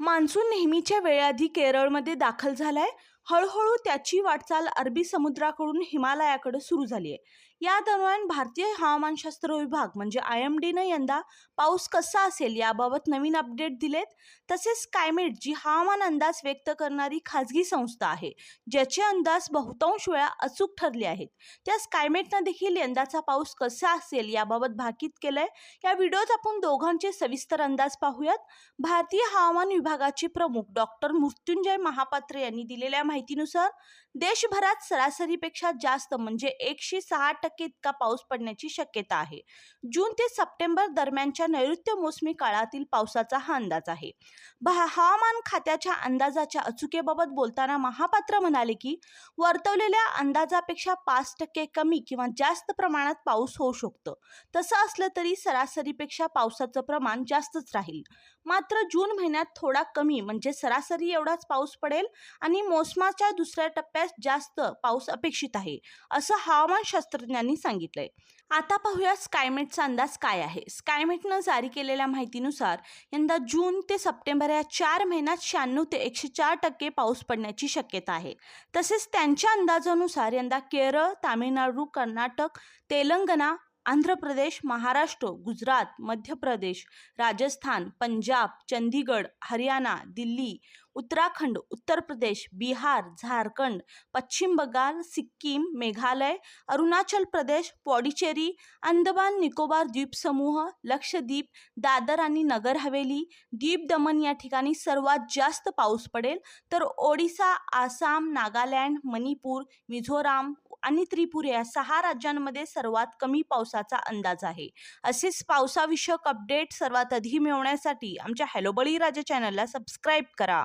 Monsoon नेहमीच्या वेळेआधी केरळमध्ये दाखल झालाय. हळूहळू त्याची वाटचाल अरबी समुद्राकडून हिमालयाकडे सुरू झाली आहे. या दरम्यान भारतीय हवामानशास्त्र विभाग म्हणजे आय एम डीनं यंदा पाऊस कसा असेल याबाबत नवीन अपडेट दिलेत. तसेच स्कायमेट जी हवामान अंदाज व्यक्त करणारी खाजगी संस्था आहे ज्याचे अंदाज बहुतांश वेळा अचूक ठरले आहेत. त्या स्कायमेटनं देखील यंदाचा पाऊस कसा असेल याबाबत भाकीत केलंय. या व्हिडिओत आपण दोघांचे सविस्तर अंदाज पाहूयात. भारतीय हवामान विभागाचे प्रमुख डॉक्टर मृत्युंजय महापात्र यांनी दिलेल्या माहितीनुसार देशभरात सरासरीपेक्षा जास्त म्हणजे एकशे सहा टक्के इतका पाऊस पडण्याची शक्यता आहे. जून ते सप्टेंबर दरम्यानच्या नैऋत्य मोसमी काळातील पावसाचा हा अंदाज आहे. हवामान खात्याच्या अंदाजाच्या अचुकेबाबत बोलताना महापात्र म्हणाले की वर्तवलेल्या अंदाजापेक्षा पाच टक्के कमी किंवा जास्त प्रमाणात पाऊस होऊ शकतो. तसं असलं तरी सरासरीपेक्षा पावसाचं प्रमाण जास्तच राहील. मात्र जून महिन्यात थोडा कमी म्हणजे सरासरी एवढाच पाऊस पडेल आणि मोसमाच्या दुसऱ्या टप्प्यात जास्त पाऊस अपेक्षित आहे असं हवामान शास्त्रज्ञांनी सांगितलंय. आता पाहूया स्कायमेटचा अंदाज काय आहे. स्कायमेटनं जारी केलेल्या माहितीनुसार यंदा जून ते सप्टेंबर या चार महिन्यात शहाण्णव ते एकशे चार टक्के पाऊस पडण्याची शक्यता आहे. तसेच त्यांच्या अंदाजानुसार यंदा केरळ तामिळनाडू कर्नाटक तेलंगणा आंध्र प्रदेश महाराष्ट्र गुजरात मध्य प्रदेश राजस्थान पंजाब चंदीगड हरियाणा दिल्ली उत्तराखंड उत्तर प्रदेश बिहार झारखंड पश्चिम बंगाल सिक्कीम मेघालय अरुणाचल प्रदेश पॉडिचेरी अंदमान निकोबार द्वीपसमूह लक्षद्वीप दादर आणि नगर हवेली. द्वीप दमन या ठिकाणी सर्वात जास्त पाऊस पडेल. तर ओडिसा आसाम नागालँड मणिपूर मिझोराम आणि त्रिपुरा या सहा राज्यांमध्ये सर्वात कमी पावसाचा अंदाज आहे. असेच पावसाविषयक अपडेट सर्वात आधी मिळवण्यासाठी आमच्या हॅलोबळी राजा चॅनलला सबस्क्राईब करा.